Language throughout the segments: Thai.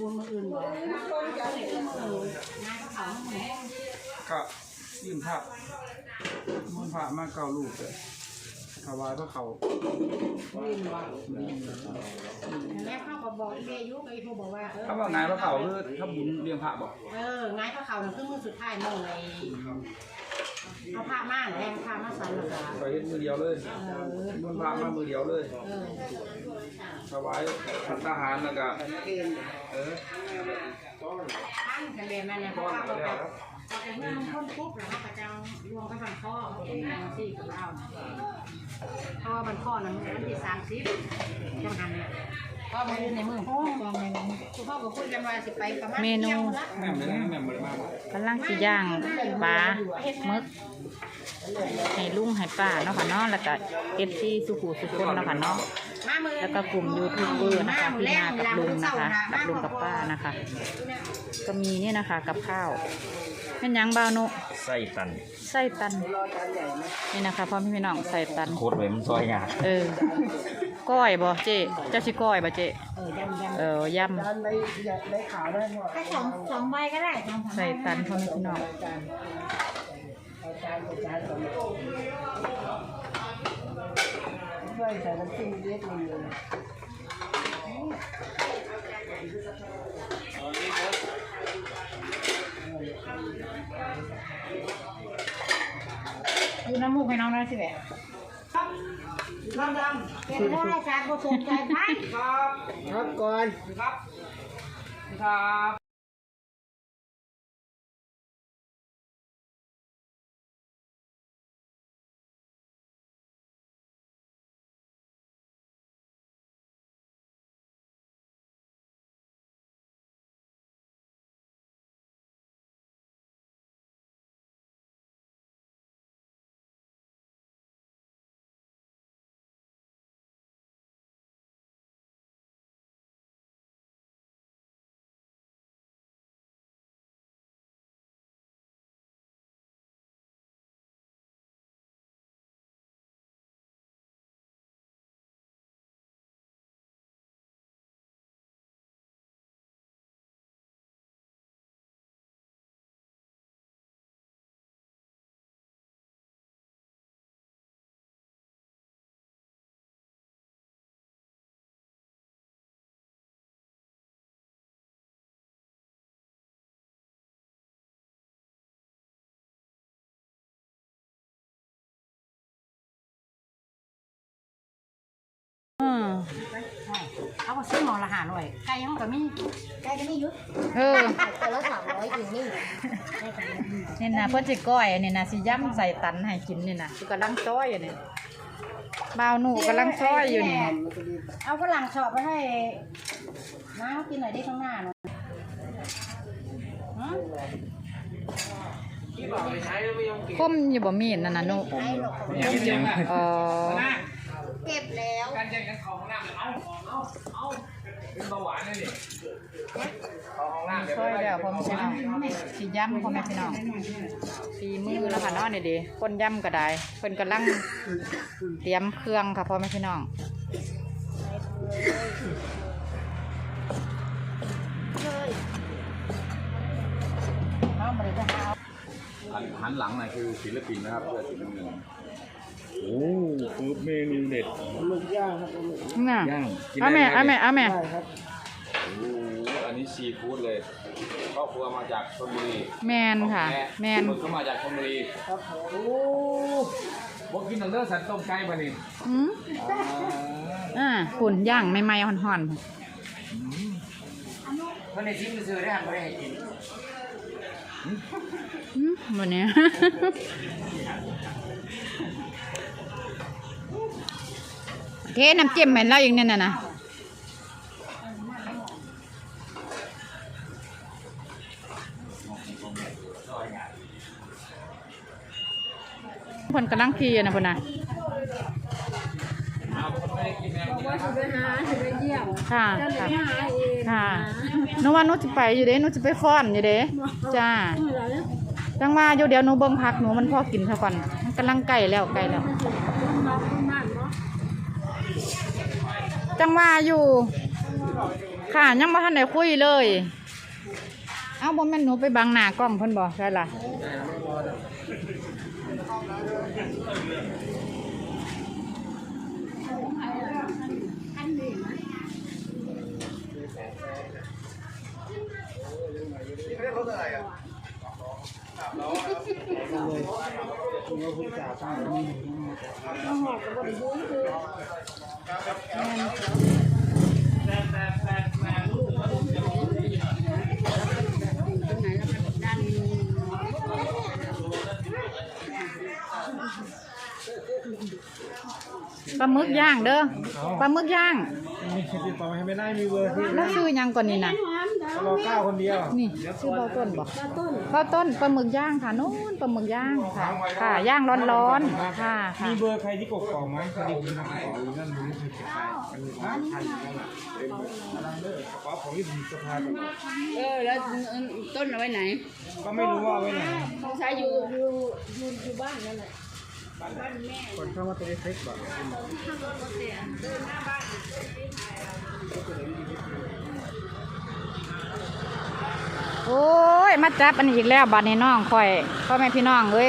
บุญมาอื่นบ่ก็ยื่นภาพมุ่นพระมาเก้าลูกเลยถวายพระเขายินบ่แล้วเขาก็บอกเบยุกับอีผู้บอกว่าเออถ้าว่าไงายพระเขาคือถ้าบุญเลี้ยงพระบอกเออไงเขาเขาคือมือสุดท้ายมื้อไอ้ เอาผ้าม่านแทงผ้ามาใส่แล้วก็ไปเฮ็ดมือเดียวเลยเออมุ่นพระมามือเดียวเลยเออถวายทหารแล้วก็เออ ท่านกันเลยแม่เนี่ยเพราะว่าเขาจะเขาจะเมื่อมันพ้นปุ๊บแล้วเขาก็จะรวมกับันข้อเขาเป็นทางซี่กับเราเพราะว่าบันข้อนั้นมันที่สามสิบจังหันเนี่ยก็มาอยู่ในมือพ่อคุณพ่อก็คุยกันว่าสิไปประมาณเมนูแม่มเลยนะแม่มเลยมากกำลังสิย่างปลาหมึกให้ลุงให้ป้าเนาะค่ะเนาะแล้วก็เอฟซีสุขุสุคนเนาะค่ะเนาะมามือแล้วก็กลุ่มยูทูบเบอร์นะคะพี่นากับลุงนะคะกับลุงกับป้านะคะ ก็มีเนี่ยนะคะกับข้าว แม่นหยังบาวนุไส้ตันไส้ตัน นี่นะคะพ่อพี่น้องใส่ตัน โคตรไว้มันซอยยากเออ ก้อยบ่เจ๊เจ้าสิก้อยบ่เจ๊เออยำยเออยำแค่สองสองใบก็ได้สองำใส่ตันพ่อแม่พี่น้อง ดูน้ำมูกให้น้องหน่อยสิแหละดำดำเป็นโทรศัพท์ก็สนใจไหมครับก่อน ครับ ครับ เขาก็ซื้อหมอละหาหน่อยไก่ยังก็มีไก่ก็มีเยอะเออแต่ละสามร้อยอยู่นี่นี่นะเพิ่นสิก้อยอันนี้นะสิย่ำใส่ตันให้กินนี่นะกำลังซ้อยอยู่นี่บ่าวหนูกำลังซ้อยอยู่นี่เอาฝรั่งชอบไปให้น้าเขากินหน่อยได้ข้างหน้าหน่อยฮะคมอยู่บ่มีดนั่นน่ะหนูไอ้หรอก เออเก็บแล้วการแข่งกันของน้ำเอาเอาเอาเป็นเบาหวานเลยนี่เอาของน้ำเดี๋ยวซ้อยแล้วพ่อแม่พี่น้องสิย่ำพ่อแม่พี่น้องสีมือแล้วค่ะเนาะนี่เดิคนย่ำก็ได้เพิ่นกำลังเตรียมเครื่องค่ะพ่อแม่พี่น้องเอามาเลยจะหาหันหลังน่ะคือศิลปินนะครับเพื่อศิลปิน โอ้คือเมนูเด็ดน่ะย่างกินเอาได้แม่ไหเอาแม่เอาแม่โอ้อันนี้ซีฟู้ดเลยครอบครัวมาจากชลบุรีแมนค่ะแมนคนก็มาจากชลบุรีครับโอ้บอกกินหนังเลือดสันต้มไก่ป่ะนี่อืมอ่าฝุ่นย่างใหม่ๆห่อนคนในชิมซื้อได้ไม่ได้ให้กินๆอืม วันนี้เทน้ำจิ้มเหม็นแล้วอีกเนี่ยน่ะนะเพิ่นกำลังขี่อยู่นะเพิ่นน่ะว่าสิไปหาสิไปเยี่ยมค่ะจะไปค่ะหาเองค่ะหนูว่าหนูจะไปอยู่เด้หนูจะไปฟ้อนอยู่เด้จ้า จังว่าอยู่เดี๋ยวหนูเบิ่งพักหนูมันพอกินซะก่อนมันกำลังใกล้แล้วใกล้แล้ว จังว่าอยู่ ค่ะยังบ่ทันได้คุยเลย เอ้าบ่แม่นหนูไปบังหน้ากล้องเพิ่นบ่ใช่ล่ะ ปลาหมึกย่างเด้อปลาหมึกย่าง มีติดต่อให้ไม่ได้มีเบอร์ที่แล้วซื้อหยังก่อนนี่นะรอเก้าคนเดียวนี่ชื่อเบาต้นบอกเบาต้นปลาหมึกย่างค่ะนู้นปลาหมึกย่างค่ะค่ะย่างร้อนๆค่ะค่ะมีเบอร์ใครที่กกอกไหมพอดีผมทำของอยู่นั่นผมไม่เคยเก็บไปมันมีร้านไทยอยู่นั่นแหละเต็มเลยกำลังเลิกกระเป๋าของที่ผมสะพายไปหมดเออแล้วต้นเอาไว้ไหน ก็ไม่รู้ว่าเอาไว้ไหนต้องใช้อยู่อยู่อยู่อยู่บ้านนั่นแหละ คนเข้ามาเป็นเฟซบอกโอ้ย มาจับอันนี้อีกแล้วบาดนี้น้องคอยพ่อแม่พี่น้องเอ้ย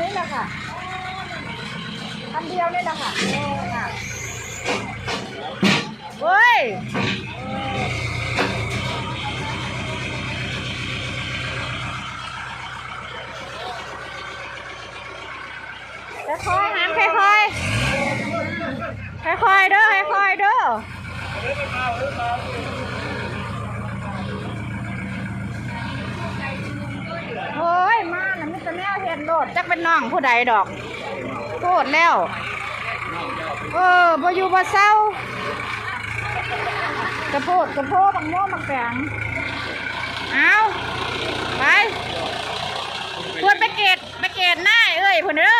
นี้แหละค่ะคันเดียวนี่แหละค่ะเฮ้ยค่อยๆหามค่อยๆค่อยๆเด้อค่อยๆเด้อโอ้ยมา น่ะแนวเห็นโดดจักเป็นน้องผู้ใดดอกโทษแล้ว เออบ่อยู่บ่เศร้ากระโพดกระโพดบังโม่บังแปงเอาไปควรไปเกตไปเกตหน้าเอ้ยพุ่นเด้อ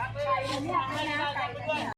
撒盐了没有撒